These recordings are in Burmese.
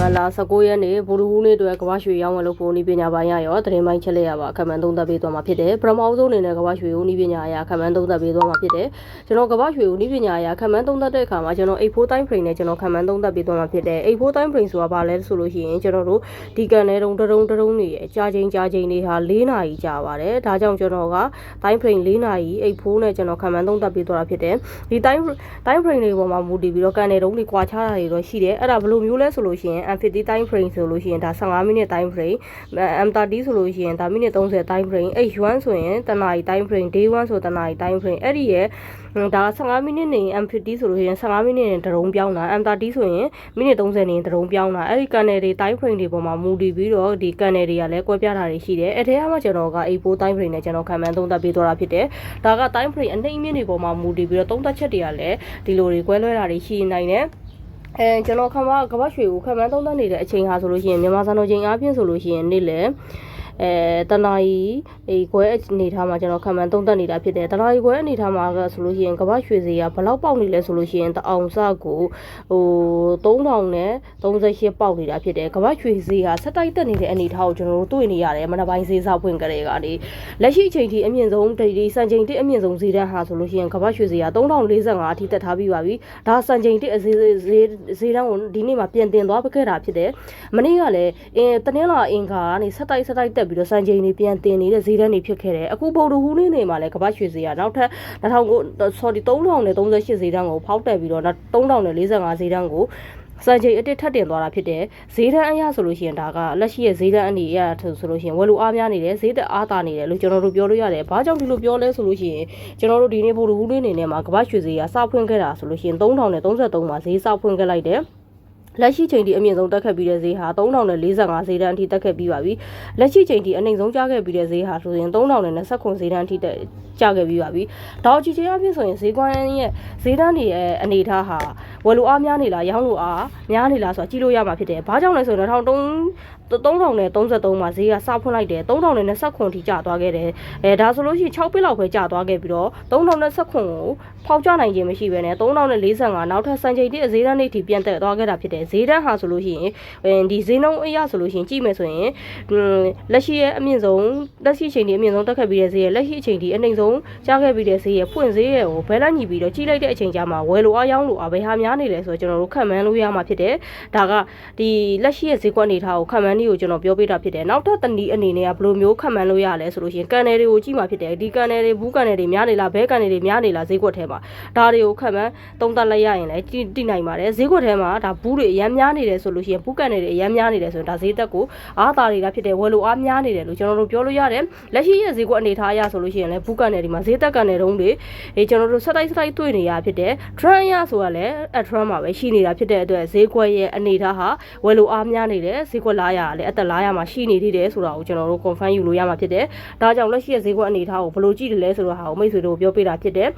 မလာ19ရက်နေ့ဗုဒ္ဓဟူးနေ့အတွက်ကမ္ဘာရွှေရောင်းဝယ်လို့ပုံဤပညာပိုင်းရရောသတင်းပိုင်းချက်လက်ရပါအခက်မှန်သုံးသပ်ပေးသွားမှာဖြစ်တယ်ပထမအဆုံးအနေနဲ့ကမ္ဘာရွှေဦးဤပညာအရာအခက်မှန်သုံးသပ်ပေးသွားမှာဖြစ်တယ်ကျွန်တော်ကမ္ဘာရွှေဦးဤပညာအရာအခက်မှန်သုံးသပ်တဲ့အခါမှာကျွန်တော်84 time frame နဲ့ကျွန်တော်ခက်မှန်သုံးသပ်ပေးသွားမှာဖြစ်တယ်84 time frame ဆိုတာဘာလဲဆိုလို့ရှိရင်ကျွန်တော်တို့ဒီကန်နဲ့တုံတရုံတရုံနေရဲ့ကြာချိန်ကြာချိန်တွေဟာ4နာရီကြာပါတယ်ဒါကြောင့်ကျွန်တော်က time frame 4နာရီ84နဲ့ကျွန်တော်ခက်မှန်သုံးသပ်ပေးသွားတာဖြစ်တယ်ဒီ time time frame တွေပေါ်မှာမူတည်ပြီးတော့ကန်နဲ့တုံးတွေကွာခြားတာတွေတော့ရှိတယ်အဲ့ဒါဘယ်လိုမျိုးလဲဆိုလို့ရှိရင် M50 time frame ဆိုလို့ရှိရင်ဒါ15မိနစ် time frame M30 ဆိုလို့ရှိရင်ဒါမိနစ်30 time frame H1 ဆိုရင်တနာရီ time frame Day1 ဆိုတနာရီ time frame အဲ့ဒီရဲ့ဒါ15မိနစ်နေ M50 ဆိုလို့ရှိရင်15မိနစ်နဲ့တရုံပြောင်းတာ M30 ဆိုရင်မိနစ်30နေတရုံပြောင်းတာအဲ့ဒီ channel တွေ time frame တွေပေါ်မှာမူတည်ပြီးတော့ဒီ channel တွေကလည်းကွဲပြားတာတွေရှိတယ်အဲ့ထဲမှာကျွန်တော်က A4 time frame နဲ့ကျွန်တော်ခံမှန်းသုံးသပ်ပေးသွားတာဖြစ်တယ်ဒါက time frame အနှိမ့်မြင့်တွေပေါ်မှာမူတည်ပြီးတော့သုံးသပ်ချက်တွေကလည်းဒီလိုတွေကွဲလွဲတာတွေရှိနိုင်တယ် အဲကျွန်တော်ခံမကပတ်ရွှေကိုခံမှန်းသုံးသပ်နေတဲ့အချိန်ဟာဆိုလို့ရှိရင်မြန်မာစံတော်ချိန်အားဖြင့်ဆိုလို့ရှိရင်နေ့လေ အဲတနာရီအေးခွဲအနေထားမှာကျွန်တော်ခံမှန်းသုံးသပ်နေတာဖြစ်တယ်တနာရီခွဲအနေထားမှာကဆိုလို့ရှိရင်ကပတ်ရွှေစီကဘလောက်ပေါက်နေလဲဆိုလို့ရှိရင်တအောင်စကိုဟို3000နဲ့38ပေါက်နေတာဖြစ်တယ်ကပတ်ရွှေစီကဆက်တိုက်တက်နေတဲ့အနေထားကိုကျွန်တော်တို့တွေ့နေရတယ်မနက်ပိုင်းဈေးစားဖွင့်ကြတဲ့ကနေလက်ရှိအချိန်ထိအမြင့်ဆုံးဒီဒီစံချိန်တစ်အမြင့်ဆုံးဈေးတန်းဟာဆိုလို့ရှိရင်ကပတ်ရွှေစီက3045အထိတက်ထားပြီးပါပြီဒါစံချိန်တစ်ဈေးဈေးဈေးတန်းကိုဒီနေ့မှာပြင်တင်သွားခဲ့တာဖြစ်တယ်မနေ့ကလည်းအင်းတနင်္လာအင်္ဂါကနေဆက်တိုက်ဆက်တိုက်တက်ပြီးတော့စံချိန်တွေပြန်တင်နေတဲ့ဈေးတန်းတွေဖြစ်ခဲ့တယ်အခုဗုဒ္ဓဟူးနေ့နေမှာလည်းကပတ်ရွှေဈေးကနောက်ထပ်2000ကို sorry 3038ဈေးတန်းကိုဖောက်တက်ပြီးတော့3045ဈေးတန်းကိုစံချိန်အတစ်ထပ်တင်သွားတာဖြစ်တယ်ဈေးတန်းအရဆိုလို့ရှိရင်ဒါကလက်ရှိရဲ့ဈေးတန်းအနေအရဆိုလို့ရှိရင်ဝယ်လိုအားများနေတယ်ဈေးသက်အားသာနေတယ်လို့ကျွန်တော်တို့ပြောလို့ရတယ်ဘာကြောင့်ဒီလိုပြောလဲဆိုလို့ရှိရင်ကျွန်တော်တို့ဒီနေ့ဗုဒ္ဓဟူးနေ့နေနဲ့မှာကပတ်ရွှေဈေးကစဖွင့်ခဲ့တာဆိုလို့ရှိရင်3000နဲ့33မှာဈေးစဖွင့်ခဲ့လိုက်တယ် လက်ရှိချိန်ဒီအမြင့်ဆုံးတက်ခတ်ပြီးတဲ့ဈေးဟာ3045ဈေးတန်းအထိတက်ခတ်ပြီးပါပြီလက်ရှိချိန်ဒီအနှိမ်ဆုံးကျခဲ့ပြီးတဲ့ဈေးဟာဆိုရင်3029ဈေးတန်းအထိတက်ကျခဲ့ပြီးပါပြီဒေါ်ချီချီအဖြစ်ဆိုရင်ဈေးကွမ်းရဲ့ဈေးတန်းတွေရဲ့အနေထားဟာဝယ်လိုအားများနေလားရောင်းလိုအားများနေလားဆိုတာကြည့်လို့ရမှာဖြစ်တယ်ဘာကြောင့်လဲဆိုတော့2003 3000နဲ့33မှာဈေးကစဖွင့်လိုက်တယ်3000နဲ့29ထိကျသွားခဲ့တယ်အဲဒါဆိုလို့ရှိရင်6ပစ်လောက်ပဲကျသွားခဲ့ပြီးတော့3029ကိုဖောက်ကျနိုင်ခြင်းမရှိဘဲနဲ့3045နောက်ထပ်စံချိန်တိအဈေးတန်းတွေထိပြန်တက်သွားခဲ့တာဖြစ်တယ်ဈေးတန်းဟာဆိုလို့ရှိရင်ဒီဈေးနှုန်းအရဆိုလို့ရှိရင်ကြည့်မယ်ဆိုရင်လက်ရှိရဲ့အမြင့်ဆုံးလက်ရှိအချိန်ဒီအမြင့်ဆုံးတက်ခဲ့ပြီးတဲ့ဈေးရဲ့လက်ရှိအချိန်ဒီအနှိမ်ဆုံးကျခဲ့ပြီးတဲ့ဈေးရဲ့ဖွင့်ဈေးရဲ့ကိုဘဲလိုက်ညီပြီးတော့ကြီးလိုက်တဲ့အချိန်ကျမှဝယ်လိုအားရောင်းလိုအားဘယ်ဟာများနေလဲဆိုတော့ကျွန်တော်တို့ခံမှန်းလို့ရမှာဖြစ်တယ်ဒါကဒီလက်ရှိရဲ့ဈေးကွက်အနေထားကိုခံမှန်းနည်းကိုကျွန်တော်ပြောပေးတာဖြစ်တယ်နောက်ထပ်တနည်းအနေနဲ့ကဘယ်လိုမျိုးခံမှန်းလို့ရလဲဆိုလို့ရှိရင်ကန်နယ်တွေကိုကြည့်မှာဖြစ်တယ်ဒီကန်နယ်တွေဘူးကန်နယ်တွေများနေလားဘဲကန်နယ်တွေများနေလားဈေးကွက်ထဲမှာဒါတွေကိုခံမှန်းသုံးသပ်လိုက်ရရင်လည်းတိနိုင်ပါတယ်ဈေးကွက်ထဲမှာဒါဘူးတွေအများများနေတယ်ဆိုလို့ရှိရင်ဘူးကန်နယ်တွေအများများနေတယ်ဆိုရင်ဒါဈေးတက်ကိုအားသာတွေကဖြစ်တယ်ဝယ်လိုအားများနေတယ်လို့ကျွန်တော်တို့ပြောလို့ရတယ်လက်ရှိရဲ့ဈေးကွက်အနေထားအရဆိုလို့ရှိရင်လည်းဘူးကန်နယ်တွေမှာဈေးတက်ကန်နယ်တုံးတွေအေးကျွန်တော်တို့ဆက်တိုက်ဆက်တိုက်တွေ့နေရဖြစ်တယ် trend ရဆိုတာလည်းအ trend မှာပဲရှိနေတာဖြစ်တဲ့အတွက်ဈေးကွက်ရဲ့အနေထားဟာဝယ်လိုအားများနေတယ်ဈေးကွက်လားရလည်းအသက်လားရမှာရှိနေသေးတယ်ဆိုတာကိုကျွန်တော်တို့ confirm ယူလို့ရမှာဖြစ်တယ်ဒါကြောင့်လက်ရှိရဲ့ဈေးကွက်အနေထားကိုဘယ်လိုကြည့်တယ်လဲဆိုတော့ဟာကိုမိတ်ဆွေတို့ပြောပြတာဖြစ်တယ်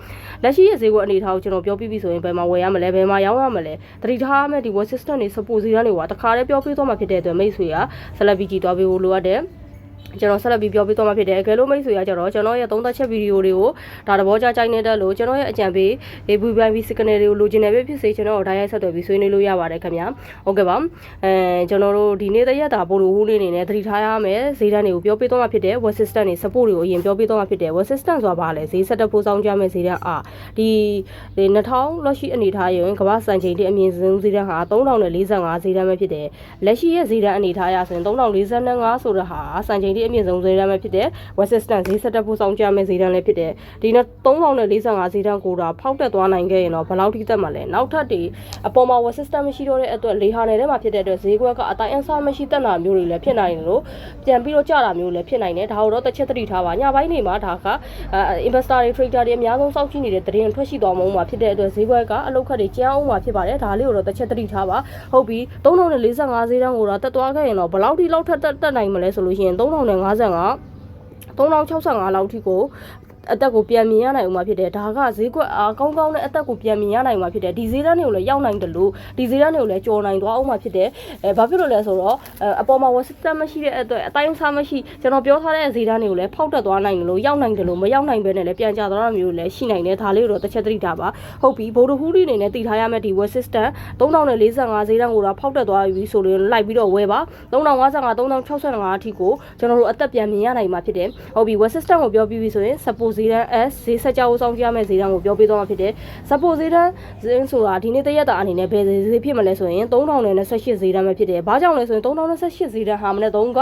လက်ရှိရဲ့ဈေးကွက်အနေထားကိုကျွန်တော်ပြောပြပြီဆိုရင်ဘယ်မှာဝယ်ရမလဲဘယ်မှာရောင်းရမလဲတတိထားမဲ့ဒီ web system တွေ support ဈေးကနေဟိုတခါတည်းပြောပြသွားမှာဖြစ်တဲ့အတွက်မိတ်ဆွေကဆက်လက်ပြီးကြည့်သွားပေးဖို့လိုအပ်တယ် ကျွန်တော်ဆက်လက်ပြီးပြောပြသွားမှာဖြစ်တယ်။အကယ်လို့မိတ်ဆွေကကျတော့ကျွန်တော်ရဲ့သုံးသက်ချက်ဗီဒီယိုတွေကိုဒါတဘောကြကြိုက်နေတဲ့လို့ကျွန်တော်ရဲ့အကြံပေး AVB signal တွေကိုလိုချင်တယ်ပဲဖြစ်စေကျွန်တော်တို့ဓာတ်ရိုက်ဆက်သွယ်ပြီးဆွေးနွေးလို့ရပါတယ်ခင်ဗျာ။ဟုတ်ကဲ့ပါ။အဲကျွန်တော်တို့ဒီနေ့တရက်တာပို့လို့ဟူးလေးနေနဲ့သတိထားရမယ်ဈေးတန်းတွေကိုပြောပြသွားမှာဖြစ်တယ် web system တွေ support တွေကိုအရင်ပြောပြသွားမှာဖြစ်တယ် web system ဆိုတာဘာလဲဈေးဆက်တက်ဖို့စောင်းကြမယ်ဈေးတန်းအာဒီ2000လက်ရှိအနေထားရင်ကမ္ဘာစံချိန်တွေအမြင့်ဆုံးဈေးတန်းဟာ3045ဈေးတန်းပဲဖြစ်တယ်။လက်ရှိရဲ့ဈေးတန်းအနေထားရဆိုရင်3045ဆိုတဲ့ဟာစံချိန်တွေအမြင့်ဆုံးဈေးတန်းပဲဖြစ်တယ် West Stand ဈေးဆက်တက်ဖို့ဆောင်ကြမယ့်ဈေးတန်းလည်းဖြစ်တယ်ဒီနဲ့3045ဈေးတန်းကိုတာဖောက်တက်သွားနိုင်ခဲ့ရင်တော့ဘယ်လောက်ထိတက်မှာလဲနောက်ထပ်ဒီအပေါ်မှာ West Stand မရှိတော့တဲ့အတွက်လေဟာနယ်ထဲမှာဖြစ်တဲ့အတွက်ဈေးကွက်ကအတိုင်းအဆမရှိတက်တာမျိုးတွေလည်းဖြစ်နိုင်တယ်လို့ပြန်ပြီးတော့ကြတာမျိုးလည်းဖြစ်နိုင်တယ်ဒါတော့တစ်ချက်သတိထားပါညပိုင်းနေမှာဒါက investor တွေ trader တွေအများဆုံးစောင့်ကြည့်နေတဲ့သတင်းထွက်ရှိသွားမှမှာဖြစ်တဲ့အတွက်ဈေးကွက်ကအလုတ်ခတ်တွေကျန်းအောင်မှာဖြစ်ပါတယ်ဒါလေးကိုတော့တစ်ချက်သတိထားပါဟုတ်ပြီ3045ဈေးတန်းကိုတော့တက်သွားခဲ့ရင်တော့ဘယ်လောက်ထိလောက်ထက်တက်နိုင်မလဲဆိုလို့ရှိရင်3055 3065လောက်ထိကို အသက်ကိုပြန်မြင်ရနိုင်ဦးမှာဖြစ်တယ်ဒါကဈေးကွက်အားကောင်းကောင်းနဲ့အသက်ကိုပြန်မြင်ရနိုင်မှာဖြစ်တယ်ဒီဈေးတန်းတွေကိုလည်းရောက်နိုင်တယ်လို့ဒီဈေးတန်းတွေကိုလည်းကြော်နိုင်သွားအောင်မှာဖြစ်တယ်အဲဘာဖြစ်လို့လဲဆိုတော့အဲအပေါ်မှာ web system မရှိတဲ့အတွက်အတိုင်းအစားမရှိကျွန်တော်ပြောထားတဲ့ဈေးတန်းတွေကိုလည်းဖောက်တက်သွားနိုင်တယ်လို့ရောက်နိုင်တယ်လို့မရောက်နိုင်ဘဲနဲ့လည်းပြန်ကျသွားတာမျိုးလည်းရှိနိုင်တယ်ဒါလေးကိုတော့တစ်ချက်သတိထားပါဟုတ်ပြီဗိုလ်တဟူးလေးအနေနဲ့တည်ထားရမယ့်ဒီ web system 3045ဈေးတန်းကိုတော့ဖောက်တက်သွားပြီဆိုရင်လိုက်ပြီးတော့ဝယ်ပါ3055 3065အထိကိုကျွန်တော်တို့အသက်ပြန်မြင်ရနိုင်မှာဖြစ်တယ်ဟုတ်ပြီ web system ကိုပြောပြီးပြီဆိုရင် support ဈေးတန်း S ဈေးဆက်ကြောက်ဆောင်ကြရမယ့်ဈေးတန်းကိုပြောပြသွားမှာဖြစ်တယ် support ဈေးတန်းဈေးဆိုတာဒီနေ့တရက်တာအနေနဲ့ဘယ်ဈေးဖြစ်မလဲဆိုရင်3028ဈေးတန်းပဲဖြစ်တယ်ဘာကြောင့်လဲဆိုရင်3028ဈေးတန်းဟာမနေ့တုန်းက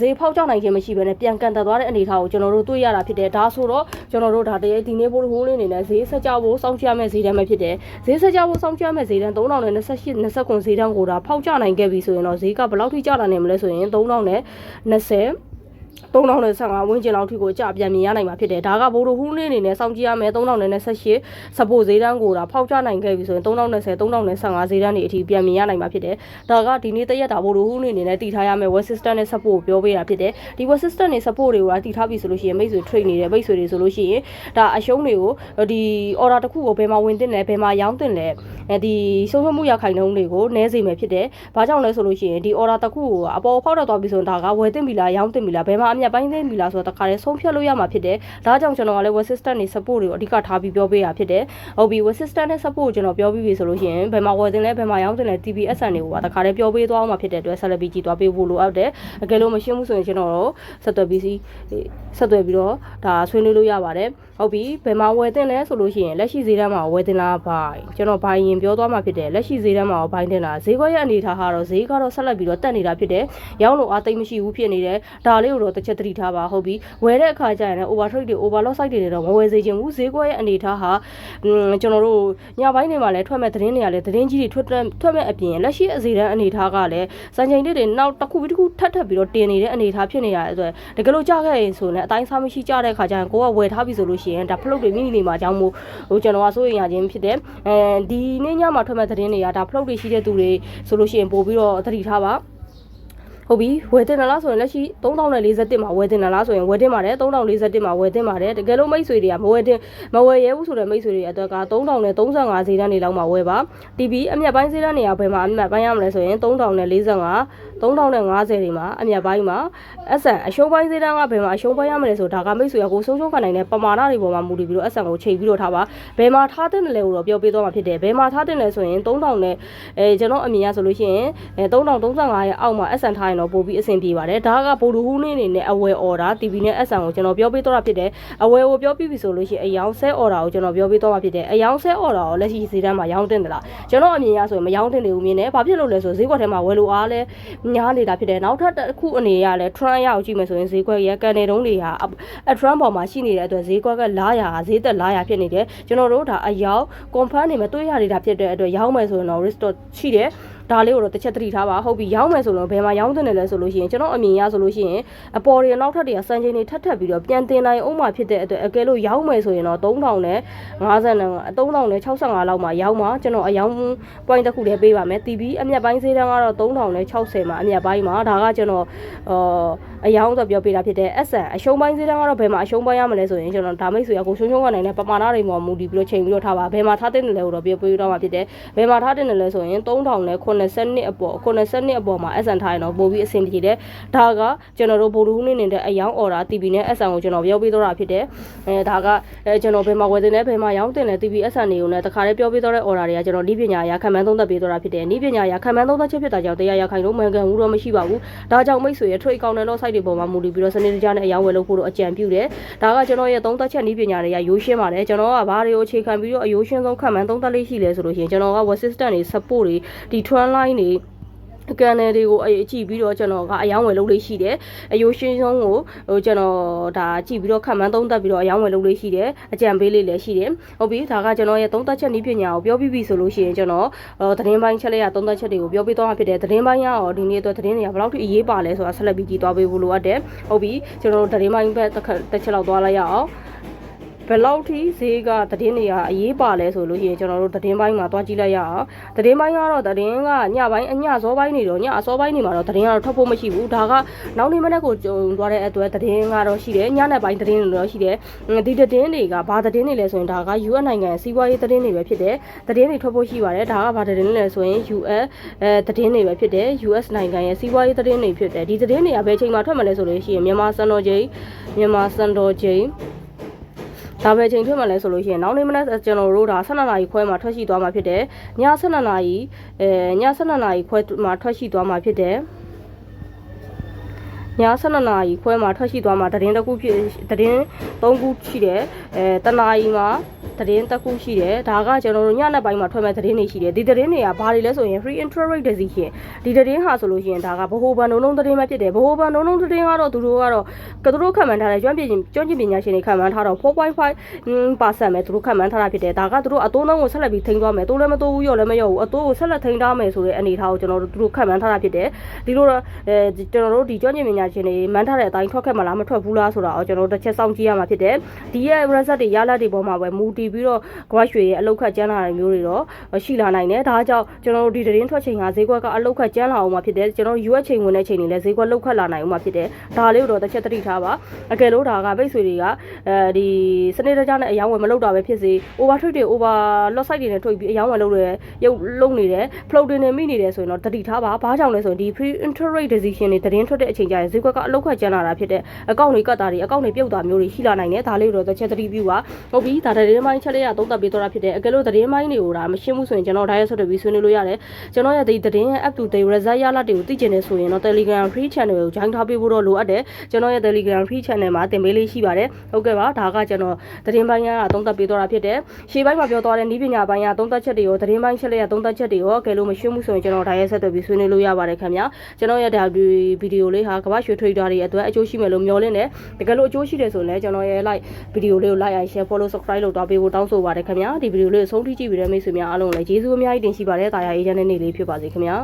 ဈေးဖောက်ကြနိုင်ခြင်းမရှိဘဲနဲ့ပြန်ကန်တက်သွားတဲ့အနေအထားကိုကျွန်တော်တို့တွေ့ရတာဖြစ်တယ်ဒါဆိုတော့ကျွန်တော်တို့ဒါတည်းဒီနေ့ပို့ဟိုးလေးအနေနဲ့ဈေးဆက်ကြောက်ဖို့စောင့်ကြရမယ့်ဈေးတန်းပဲဖြစ်တယ်ဈေးဆက်ကြောက်ဖို့စောင့်ကြရမယ့်ဈေးတန်း3028 29ဈေးတန်းကိုဒါဖောက်ကြနိုင်ခဲ့ပြီဆိုရင်တော့ဈေးကဘယ်လောက်ထိကျလာနိုင်မလဲဆိုရင်3020 3015ဝန်းကျင်လောက်ထိကိုအကြပြန်မြင်ရနိုင်မှာဖြစ်တယ်ဒါကဘိုးတို့ဟူးလေးအနေနဲ့စောင့်ကြည့်ရမယ်3028စပို့ဈေးတန်းကိုဒါဖောက်ချနိုင်ခဲ့ပြီဆိုရင်3020 3015ဈေးတန်းတွေအထိပြန်မြင်ရနိုင်မှာဖြစ်တယ်ဒါကဒီနေ့တရက်တာဘိုးတို့ဟူးလေးအနေနဲ့တည်ထားရမယ် web system နဲ့ support ကိုပြောပေးတာဖြစ်တယ်ဒီ web system နဲ့ support တွေကိုတည်ထားပြီဆိုလို့ရှိရင်မိတ်ဆွေ trade နေတဲ့မိတ်ဆွေတွေဆိုလို့ရှိရင်ဒါအရှုံးတွေကိုဒီ order တစ်ခုကိုဘယ်မှာဝင်တင်လဲဘယ်မှာရောင်းတင်လဲအဲဒီဆုံးဖြတ်မှုရခိုင်နှုန်းတွေကိုနည်းစေမယ်ဖြစ်တယ်ဘာကြောင့်လဲဆိုလို့ရှိရင်ဒီ order တစ်ခုကိုအပေါ်ဖောက်တက်သွားပြီဆိုရင်ဒါကဝယ်တင်ပြီလားရောင်းတင်ပြီလားဘယ်မှာအမြတ်ပိုင်းသိပြီလားဆိုတော့တခါလေဆုံးဖြတ်လို့ရမှာဖြစ်တယ်ဒါကြောင့်ကျွန်တော်ကလည်း web system တွေ support တွေကိုအဓိကထားပြီးပြောပေးတာဖြစ်တယ်ဟုတ်ပြီ web system နဲ့ support ကိုကျွန်တော်ပြောပြီးပြီဆိုလို့ရှိရင်ဘယ်မှာဝယ်တင်လဲဘယ်မှာရောင်းတင်လဲ TBSN တွေကိုကတခါလေပြောပေးသွားအောင်မှာဖြစ်တဲ့အတွက်ဆက်လက်ပြီးကြည့်သွားပေးဖို့လိုအပ်တယ်အကယ်လို့မရှင်းဘူးဆိုရင်ကျွန်တော်တို့ဆက်သွယ်ပြီးစီဆက်သွယ်ပြီးတော့ဒါဆွေးနွေးလို့ရပါတယ်ဟုတ်ပြီဘယ်မှာဝယ်တင်လဲဆိုလို့ရှိရင်လက်ရှိဈေးတန်းမှာဝယ်တင်လားဘိုင်ကျွန်တော်ဘိုင်ရင်ပြောသွားမှာဖြစ်တယ်လက်ရှိဈေးတန်းမှာဘိုင်တင်လားဈေးခွက်ရဲ့အနေထားဟာတော့ဈေးကတော့ဆက်လက်ပြီးတော့တက်နေတာဖြစ်တယ်ရောင်းလို့အားသိမ့်မရှိဘူးဖြစ်နေတယ်ဒါလေးကိုတော့တစ်ချက်သတိထားပါဟုတ်ပြီဝယ်တဲ့အခါကျရင်လည်း over trade တွေ overloss site တွေတော့မဝယ်စေချင်ဘူးဈေးကွက်ရဲ့အနေထားဟာကျွန်တော်တို့ညပိုင်းတွေမှာလည်းထွက်မဲ့သတင်းတွေကလည်းသတင်းကြီးတွေထွက်ထွက်မဲ့အပြင်လက်ရှိအစီအတန်းအနေထားကလည်းစံချိန်တွေနောက်တစ်ခုပြီးတစ်ခုထပ်ထပ်ပြီးတော့တင်နေတဲ့အနေထားဖြစ်နေရတဲ့အတွက်တကယ်လို့ကြားခဲ့ရင်ဆိုရင်အတိုင်းစားမရှိကြတဲ့အခါကျရင်ကိုကဝယ်ထားပြီဆိုလို့ရှိရင်ဒါဖလုတ်တွေမိမိနေမှာကြောင်းမို့ဟိုကျွန်တော်ကစိုးရိမ်ရခြင်းဖြစ်တယ်အဲဒီနေ့ညမှာထွက်မဲ့သတင်းတွေကဒါဖလုတ်တွေရှိတဲ့သူတွေဆိုလို့ရှိရင်ပို့ပြီးတော့သတိထားပါ ဟုတ်ပြီဝယ်တင်လာလားဆိုရင်လက်ရှိ3041မှာဝယ်တင်လာလားဆိုရင်ဝယ်တင်ပါတယ်3041မှာဝယ်တင်ပါတယ်တကယ်လို့မိတ်ဆွေတွေကမဝယ်တင်မဝယ်ရဲဘူးဆိုတဲ့မိတ်ဆွေတွေအတွက်က3035ဈေးတန်းနေလောက်မှာဝယ်ပါ TV အမြတ်ပိုင်းဈေးတန်းနေရာဘယ်မှာအမြတ်ပိုင်းရမလဲဆိုရင်3045 3050တွေမှာအမြတ်ပိုင်းမှာ SN အရှုံးပိုင်းဈေးတန်းကဘယ်မှာအရှုံးပိုင်းရမလဲဆိုဒါကမိတ်ဆွေကကိုဆုံးရှုံးခံနိုင်တဲ့ပမာဏတွေပေါ်မှာမူတည်ပြီးတော့ SN ကိုချိန်ပြီးတော့ထားပါဘယ်မှာထားတဲ့လဲကိုတော့ပြောပြသွားမှာဖြစ်တယ်ဘယ်မှာထားတဲ့လဲဆိုရင်3000နဲ့အဲကျွန်တော်အမြင်ရဆိုလို့ရှိရင်အဲ3035ရဲ့အောက်မှာ SN ထားရင်တော့ပို့ပြီးအဆင်ပြေပါတယ်ဒါကဗိုလ်လူဟူးနေနေနဲ့အဝယ် order TV နဲ့ SN ကိုကျွန်တော်ပြောပြသွားတာဖြစ်တယ်အဝယ်ကိုပြောပြပြီဆိုလို့ရှိရင်အယောင်ဆဲ order ကိုကျွန်တော်ပြောပြသွားမှာဖြစ်တယ်အယောင်ဆဲ order ကိုလက်ရှိဈေးတန်းမှာရောင်းတင်သလားကျွန်တော်အမြင်ရဆိုရင်မရောင်းတင်နေဘူးမြင်တယ်ဘာဖြစ်လို့လဲဆိုဈေးကွက်ထဲမှာဝယ်လို့အားလဲညားနေတာဖြစ်တယ်နောက်ထပ်တစ်ခုအနေရလဲ trend ရအောင်ကြည့်မယ်ဆိုရင်ဈေးကွက်ရဲ့ကန်နေတုံးတွေဟာအ trend ပေါ်မှာရှိနေတဲ့အတွက်ဈေးကွက်ကလာရဟာဈေးသက်လာရဖြစ်နေတယ်ကျွန်တော်တို့ဒါအယောင် confirm နေမှာတွေးရနေတာဖြစ်တဲ့အတွက်ရောင်းမယ်ဆိုရင်တော့ risk တော့ရှိတယ် ဒါလေးကိုတော့တစ်ချက်သတိထားပါဟုတ်ပြီရောင်းမယ်ဆိုတော့ဘယ်မှာရောင်းတင်တယ်လဲဆိုလို့ရှိရင်ကျွန်တော်အမြင်ရဆိုလို့ရှိရင်အပေါ်တွေနောက်ထပ်တွေကစံချိန်တွေထပ်ထပ်ပြီးတော့ပြန်တင်နိုင်အောင်မှဖြစ်တဲ့အတွက်အကယ်လို့ရောင်းမယ်ဆိုရင်တော့3000နဲ့50နဲ့3000နဲ့65လောက်မှရောင်းမှာကျွန်တော်အယောင် point တစ်ခုတည်းပေးပါမယ် TV အမြတ်ပိုင်းဈေးတန်းကတော့3000နဲ့60မှာအမြတ်ပိုင်းမှာဒါကကျွန်တော်အာအယောင်ဆိုပြောပေးတာဖြစ်တဲ့ SN အရှုံးပိုင်းဈေးတန်းကတော့ဘယ်မှာအရှုံးပိုင်းရမလဲဆိုရင်ကျွန်တော်ဒါမိတ်ဆွေကကိုရှုံးရှုံးကနိုင်တဲ့ပမာဏတွေမှာမူတည်ပြီးတော့ချိန်ပြီးတော့ထားပါဘယ်မှာထားတဲ့နယ်လဲကိုတော့ပြောပေးတော့မှာဖြစ်တယ်ဘယ်မှာထားတဲ့နယ်လဲဆိုရင်3000နဲ့80အပေါ်80နှစ်အပေါ်မှာ SN ထားရင်တော့ပို့ပြီးအဆင်ပြေတယ်ဒါကကျွန်တော်တို့ဗိုလ်လူနေနေတဲ့အယောင် order TV နဲ့ SN ကိုကျွန်တော်ပြောပေးတော့တာဖြစ်တယ်အဲဒါကအဲကျွန်တော်ဘယ်မှာဝယ်တင်လဲဘယ်မှာရောင်းတင်လဲ TV SN တွေကိုလည်းတခါလေးပြောပေးတော့တဲ့ order တွေကကျွန်တော်ဤပညာရာခံမှန်းသုံးသပ်ပေးတော့တာဖြစ်တယ်ဤပညာရာခံမှန်းသုံးသပ်ချက်ဖြစ်တာကြောင့်တရားရခိုင်လုံးမှန်ကန်မှုတော့မရှိပါဘူးဒါကြောင့်မိတ်ဆွေရဲ့ trade counter တော့ site တွေပေါ်မှာမူတည်ပြီးတော့စနစ်တကျနဲ့အယောင်ဝယ်လုပ်ဖို့တော့အကြံပြုတယ်ဒါကကျွန်တော်ရဲ့သုံးသပ်ချက်ဤပညာတွေကရိုးရှင်းပါတယ်ကျွန်တော်ကဘာတွေကိုအခြေခံပြီးတော့အရိုးရှင်းဆုံးခံမှန်းသုံးသပ်လေးရှိလဲဆိုလို့ရှိရင်ကျွန်တော်က web system တွေ support တွေဒီ trend line တွေကန်နယ်တွေကိုအကြည့်ပြီးတော့ကျွန်တော်ကအယောင်းဝယ်လုပ်လေးရှိတယ်အယိုးရှင်းဆုံးကိုဟိုကျွန်တော်ဒါကြည့်ပြီးတော့ခံမှန်းသုံးသပ်ပြီးတော့အယောင်းဝယ်လုပ်လေးရှိတယ်အကြံပေးလေးလည်းရှိတယ်ဟုတ်ပြီဒါကကျွန်တော်ရဲ့သုံးသပ်ချက်နည်းပညာကိုပြောပြပြီဆိုလို့ရှိရင်ကျွန်တော်သတင်းပိုင်းချက်လေးရသုံးသပ်ချက်တွေကိုပြောပြသွားမှာဖြစ်တယ်သတင်းပိုင်းရောဒီနေ့အတွက်သတင်းတွေကဘယ်လောက်ထိအရေးပါလဲဆိုတာဆက်လက်ပြီးကြည့်သွားပေးဖို့လိုအပ်တယ်ဟုတ်ပြီကျွန်တော်တို့သတင်းပိုင်းဘက်တစ်ချက်လောက်သွားလိုက်ရအောင် ဘယ်လောက်ထိဈေးကသတင်းတွေကအရေးပါလဲဆိုလို့ရှိရင်ကျွန်တော်တို့သတင်းပိုင်းမှာတွားကြည့်လိုက်ရအောင်သတင်းပိုင်းကတော့သတင်းကညပိုင်းအညစောပိုင်းနေတော့ညအစောပိုင်းနေမှာတော့သတင်းကတော့ထွက်ဖို့မရှိဘူးဒါကနောက်နေ့မနေ့ကိုကြုံသွားတဲ့အတွက်သတင်းကတော့ရှိတယ်ညနေပိုင်းသတင်းတွေတော့ရှိတယ်ဒီသတင်းတွေကဘာသတင်းတွေလဲဆိုရင်ဒါက US နိုင်ငံစီးပွားရေးသတင်းတွေပဲဖြစ်တယ်သတင်းတွေထွက်ဖို့ရှိပါတယ်ဒါကဘာသတင်းလဲဆိုရင် US အဲသတင်းတွေပဲဖြစ်တယ် US နိုင်ငံရဲ့စီးပွားရေးသတင်းတွေဖြစ်တယ်ဒီသတင်းတွေကဘယ်ချိန်မှာထွက်မလဲဆိုလို့ရှိရင်မြန်မာစံတော်ချိန်မြန်မာစံတော်ချိန် ဒါပဲချိန်ထွက်မှလဲဆိုလို့ရှိရင်နောက်နေ့မနက်ကျွန်တော်တို့ဒါ12နာရီခွဲမှာထွက်ရှိသွားမှာဖြစ်တယ်ည12နာရီအဲည12နာရီခွဲမှာထွက်ရှိသွားမှာဖြစ်တယ်ည12နာရီခွဲမှာထွက်ရှိသွားမှာသတင်းတစ်ခုဖြစ်သတင်း3ခုရှိတယ်အဲတနာရီမှာ သတင်းတစ်ခုရှိတယ်ဒါကကျွန်တော်တို့ညနေပိုင်းမှာထွက်မဲ့သတင်းတွေရှိတယ်ဒီသတင်းတွေကဘာတွေလဲဆိုရင် free interest rate decision ဒီသတင်းဟာဆိုလို့ရှိရင်ဒါကဗဟိုဘဏ်လုံးလုံးသတင်းပဲဖြစ်တယ်ဗဟိုဘဏ်လုံးလုံးသတင်းကတော့သူတို့ကတော့ကသူတို့ခံမှန်းထားတဲ့ကျွမ်းကျင်ကျွမ်းကျင်ပညာရှင်တွေခံမှန်းထားတော့4.5%ပဲသူတို့ခံမှန်းထားတာဖြစ်တယ်ဒါကသူတို့အတိုးနှုန်းကိုဆက်လက်ပြီးထိန်းသွားမယ်တိုးလည်းမတိုးဘူးရော့လည်းမရော့ဘူးအတိုးကိုဆက်လက်ထိန်းထားမယ်ဆိုတဲ့အနေအထားကိုကျွန်တော်တို့သူတို့ခံမှန်းထားတာဖြစ်တယ်ဒီလိုတော့အဲကျွန်တော်တို့ဒီကျွမ်းကျင်ပညာရှင်တွေမှန်းထားတဲ့အတိုင်းထွက်ခဲ့မလားမထွက်ဘူးလားဆိုတာကိုကျွန်တော်တို့တစ်ချက်စောင့်ကြည့်ရမှာဖြစ်တယ်ဒီရဲ့ result တွေရလဒ်တွေပေါ်မှာပဲမူတည်ပြီးတော့ကဝရွှေရဲ့အလောက်ခတ်ကျန်းလာတဲ့မျိုးတွေတော့ရှိလာနိုင်တယ်ဒါကြောင့်ကျွန်တော်တို့ဒီသတင်းထွက်ချိန်ကဈေးကွက်ကအလောက်ခတ်ကျန်းလာအောင်မှာဖြစ်တယ်ကျွန်တော်တို့ US ချိန်ဝင်တဲ့ချိန်တွေလည်းဈေးကွက်လောက်ခတ်လာနိုင်အောင်မှာဖြစ်တယ်ဒါလေးကိုတော့တစ်ချက်သတိထားပါအကယ်လို့ဒါကပိတ်ဆွေတွေကအဲဒီစနစ်တကျနဲ့အယောင်းဝယ်မလုပ်တာပဲဖြစ်စေ over trade တွေ over lot site တွေနဲ့ထုတ်ပြီးအယောင်းဝယ်လုပ်ရရုပ်လုပ်နေတယ် float တွေနဲ့မိနေတယ်ဆိုရင်တော့သတိထားပါဘာကြောင့်လဲဆိုရင်ဒီ free interest rate decision တွေသတင်းထွက်တဲ့အချိန်ကျရင်ဈေးကွက်ကအလောက်ခတ်ကျန်းလာတာဖြစ်တဲ့အကောင့်တွေကတ်တာတွေအကောင့်တွေပြုတ်တာမျိုးတွေရှိလာနိုင်တယ်ဒါလေးကိုတော့တစ်ချက်သတိပြုပါဟုတ်ပြီဒါသတင်းမိုင်းချက်လေးရသုံးသပ်ပေးတော့တာဖြစ်တယ်အကယ်လို့သတင်းမိုင်းတွေကိုဒါမရှင်းဘူးဆိုရင်ကျွန်တော်ဒါရဲဆွတ်ပြီးဆွေးနွေးလို့ရတယ်ကျွန်တော်ရဲ့ဒီသတင်းရဲ့ up to date result ရလဒ်တွေကိုသိချင်နေဆိုရင်တော့ Telegram free channel ကို join ထားပေးဖို့တော့လိုအပ်တယ်ကျွန်တော်ရဲ့ Telegram free channel မှာတင်ပေးလေးရှိပါတယ်ဟုတ်ကဲ့ပါဒါကကျွန်တော်သတင်းပိုင်းရသုံးသပ်ပေးတော့တာဖြစ်တယ်ရှေ့ပိုင်းမှာပြောသွားတဲ့ဤပညာပိုင်းရသုံးသပ်ချက်တွေရောသတင်းပိုင်းချက်လေးရသုံးသပ်ချက်တွေရောအကယ်လို့မရှင်းဘူးဆိုရင်ကျွန်တော်ဒါရဲဆက်ပြီးဆွေးနွေးလို့ရပါတယ်ခင်ဗျာကျွန်တော်ရဲ့ဒါဗီဒီယိုလေးဟာကမ္ဘာရွှေ trader တွေအတွက်အကျိုးရှိမယ်လို့မျှော်လင့်တယ်တကယ်လို့အကျိုးရှိတယ်ဆိုရင်လည်းကျွန်တော်ရဲ့ like ဗီဒီယိုလေးကို like and share follow subscribe လုပ်တော့ပေးဖို့တောင်းဆိုပါတယ်ခင်ဗျာဒီဗီဒီယိုလေးကိုဆုံးထိကြည့်ပြီးတဲ့မိတ်ဆွေများအားလုံးလည်းကျေးဇူးအများကြီးတင်ရှိပါတယ်တာယာအေဂျင့်နဲ့နေလေးဖြစ်ပါစေခင်ဗျာ